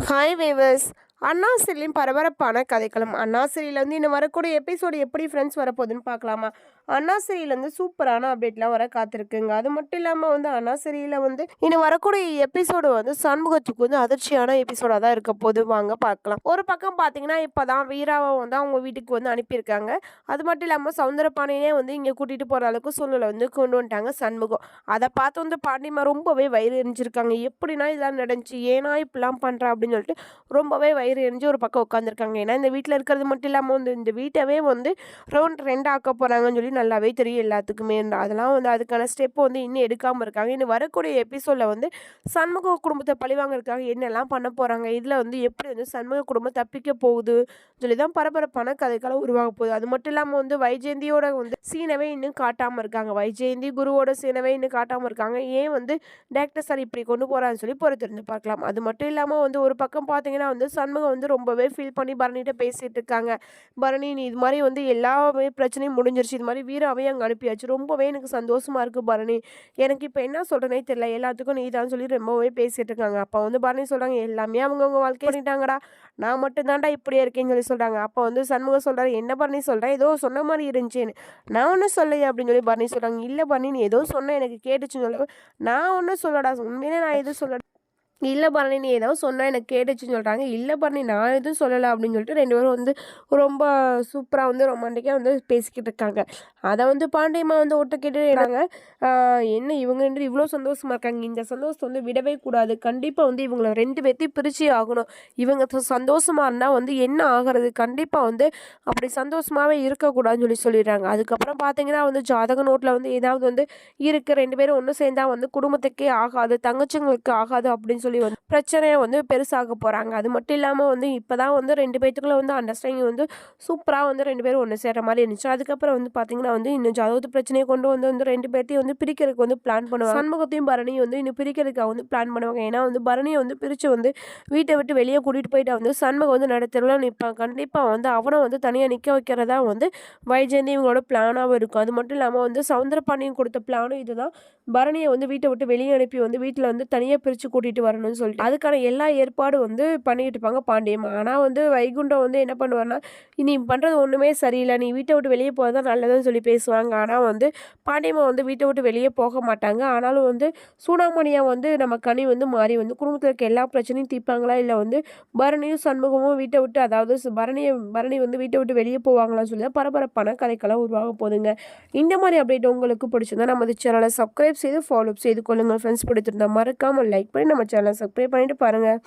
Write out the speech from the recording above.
Hi viewers, அண்ணா பரபரப்பான கதைக்களம். அண்ணா வந்து இன்னும் வரக்கூடிய எபிசோடு எப்படி ஃப்ரெண்ட்ஸ் வரப்போகுதுன்னு பார்க்கலாமா? அண்ணா வந்து சூப்பரான அப்டேட்லாம் வர காத்திருக்குங்க. அது மட்டும் இல்லாமல் வந்து அண்ணாசிரியில் வந்து இன்னும் வரக்கூடிய எபிசோடு வந்து சண்முகத்துக்கு வந்து அதிர்ச்சியான எபிசோடாக தான் இருக்க போது வாங்க பார்க்கலாம். ஒரு பக்கம் பார்த்தீங்கன்னா இப்போ தான் வீராவை வந்து அவங்க வீட்டுக்கு வந்து அனுப்பியிருக்காங்க. அது மட்டும் இல்லாமல் சவுந்தரபாணியே வந்து இங்கே கூட்டிகிட்டு போகிற அளவுக்கு சூழ்நிலை வந்து கொண்டு வந்துட்டாங்க சண்முகம். அதை பார்த்து வந்து பாண்டிமா ரொம்பவே வயிறு எரிஞ்சிருக்காங்க. எப்படின்னா இதெல்லாம் நடந்துச்சு? ஏன்னா இப்படிலாம் பண்ணுறா அப்படின்னு சொல்லிட்டு ரொம்பவே வயிறு எரிஞ்சு ஒரு பக்கம் உட்காந்துருக்காங்க ஏன்னா இந்த வீட்டில் இருக்கிறது மட்டும் இல்லாமல் வந்து இந்த வீட்டவே வந்து ரவுண்ட் ரெண்டு ஆக்க போகிறாங்கன்னு சொல்லி நல்லாவே தெரியும் எல்லாத்துக்குமே. அதெல்லாம் வந்து அதுக்கான ஸ்டெப் வந்து இன்னும் எடுக்காமல் இருக்காங்க. இன்னும் வரக்கூடிய எபிசோடில் வந்து சண்முக குடும்பத்தை பழிவாங்கிறதுக்காக என்னெல்லாம் பண்ண போகிறாங்க இதில் வந்து எப்படி வந்து சண்முக குடும்பம் தப்பிக்க போகுது? சொல்லி தான் பரபரப்பான கதைகளும் உருவாக போகுது. அது மட்டும் இல்லாமல் வந்து வைஜெயந்தியோட வந்து சீனவே இன்னும் காட்டாமல் இருக்காங்க. வைஜெயந்தி குருவோட சீனவே இன்னும் காட்டாமல் இருக்காங்க. ஏன் வந்து டேரக்டர் சார் இப்படி கொண்டு போகிறான்னு சொல்லி பொறுத்திருந்து பார்க்கலாம். அது மட்டும் இல்லாமல் வந்து ஒரு பக்கம் பார்த்தீங்கன்னா வந்து சண்முக சண்முகம் வந்து ரொம்பவே ஃபீல் பண்ணி பரணிகிட்ட பேசிகிட்டு இருக்காங்க பரணி நீ இது மாதிரி வந்து எல்லாமே பிரச்சனையும் முடிஞ்சிருச்சு. இது மாதிரி வீராவே அங்கே அனுப்பியாச்சு. ரொம்பவே எனக்கு சந்தோஷமாக இருக்குது பரணி. எனக்கு இப்போ என்ன சொல்கிறேனே தெரியல. எல்லாத்துக்கும் நீ தான் சொல்லி ரொம்பவே பேசிகிட்டு இருக்காங்க அப்போ வந்து பரணி சொல்கிறாங்க எல்லாமே அவங்கவுங்க வாழ்க்கை பண்ணிட்டாங்கடா. நான் மட்டும்தான்டா இப்படியே இருக்கேன்னு சொல்லி சொல்கிறாங்க அப்போ வந்து சண்முகம் சொல்கிறாரு என்ன பரணி சொல்கிறேன் ஏதோ சொன்ன மாதிரி இருந்துச்சேன்னு. நான் ஒன்றும் சொல்லையே அப்படின்னு சொல்லி பரணி சொல்கிறாங்க இல்லை பரணி நீ ஏதோ சொன்ன எனக்கு கேட்டுச்சுன்னு சொல்ல. நான் ஒன்றும் சொல்லடா உண்மையிலே நான் எதுவும் சொல்லடா இல்லை பரணி நீ ஏதாவது சொன்னால் எனக்கு கேட்டுச்சுன்னு சொல்கிறாங்க இல்லை பரணி நான் எதுவும் சொல்லலை அப்படின்னு சொல்லிட்டு ரெண்டு பேரும் வந்து ரொம்ப சூப்பராக வந்து ரொமான்டிக்காக வந்து பேசிக்கிட்டு இருக்காங்க. அதை வந்து பாண்டியம்மா வந்து ஒட்டு கேட்டுறாங்க என்ன இவங்க ரெண்டு இவ்வளோ சந்தோஷமாக இருக்காங்க. இந்த சந்தோஷத்தை வந்து விடவே கூடாது. கண்டிப்பாக வந்து இவங்களை ரெண்டு பேர்த்தையும் பிரித்து ஆகணும். இவங்க சந்தோஷமாக இருந்தால் வந்து என்ன ஆகிறது? கண்டிப்பாக வந்து அப்படி சந்தோஷமாகவே இருக்கக்கூடாதுன்னு சொல்லி சொல்லிடுறாங்க. அதுக்கப்புறம் பார்த்தீங்கன்னா வந்து ஜாதக நோட்டில் வந்து ஏதாவது வந்து இருக்குது ரெண்டு பேரும் ஒன்று சேர்ந்தால் வந்து குடும்பத்துக்கே ஆகாது தங்கச்சிங்களுக்கு ஆகாது அப்படின்னு சொல்லி சொல்லி வந்து பிரச்சனையை வந்து பெருசாக போகிறாங்க அது மட்டும் இல்லாமல் வந்து இப்போ தான் வந்து ரெண்டு பேத்துக்குள்ளே வந்து அண்டர்ஸ்டாண்டிங் வந்து சூப்பராக வந்து ரெண்டு பேரும் ஒன்று சேர்கிற மாதிரி இருந்துச்சு. அதுக்கப்புறம் வந்து பார்த்திங்கன்னா வந்து இன்னும் ஜாதகத்து பிரச்சனையை கொண்டு வந்து வந்து ரெண்டு பேர்த்தையும் வந்து பிரிக்கிறதுக்கு வந்து பிளான் பண்ணுவாங்க. சண்முகத்தையும் பரணியும் வந்து இன்னும் பிரிக்கிறதுக்காக வந்து பிளான் பண்ணுவாங்க. ஏன்னா வந்து பரணியை வந்து பிரித்து வந்து வீட்டை விட்டு வெளியே கூட்டிகிட்டு போயிட்டு வந்து சண்முகம் வந்து நடத்துறதுலாம் நிற்பான் கண்டிப்பாக வந்து அவனை வந்து தனியாக நிற்க வைக்கிறதா வந்து வைஜெயந்தி இவங்களோட பிளானாகவும் இருக்கும். அது மட்டும் இல்லாமல் வந்து சவுந்தரபாண்டியன் கொடுத்த பிளானும் இதுதான். பரணியை வந்து வீட்டை விட்டு வெளியே அனுப்பி வந்து வீட்டில் வந்து தனியாக பிரித்து கூட்டிகிட்டு வரணும். பண்ணணும்னு சொல்லிட்டு. அதுக்கான எல்லா ஏற்பாடும் வந்து பண்ணிட்டு இருப்பாங்க பாண்டியம் ஆனால் வந்து வைகுண்டம் வந்து என்ன பண்ணுவார்னா நீ பண்ணுறது ஒன்றுமே சரியில்லை. நீ வீட்டை விட்டு வெளியே போகிறதா நல்லதுன்னு சொல்லி பேசுவாங்க. ஆனால் வந்து பாண்டியம்மா வந்து வீட்டை விட்டு வெளியே போக மாட்டாங்க. ஆனாலும் வந்து சூடாமணியாக வந்து நம்ம கனி வந்து மாறி வந்து குடும்பத்தில் இருக்க எல்லா பிரச்சனையும் தீர்ப்பாங்களா? இல்லை வந்து பரணியும் சண்முகமும் வீட்டை விட்டு அதாவது பரணியை பரணி வந்து வீட்டை விட்டு வெளியே போவாங்களான்னு சொல்லி பரபரப்பான கதைக்கெல்லாம் உருவாக போதுங்க இந்த மாதிரி அப்டேட் உங்களுக்கு பிடிச்சிருந்தா நம்ம சேனலை சப்ஸ்கிரைப் செய்து ஃபாலோ செய்து கொள்ளுங்கள். ஃப்ரெண்ட்ஸ் பிடிச்சிருந்தா மறக்காமல் லைக் பண்ணி நம்ம சேனலை சப்ஸ்கிரைப் பண்ணிட்டு பாருங்கள்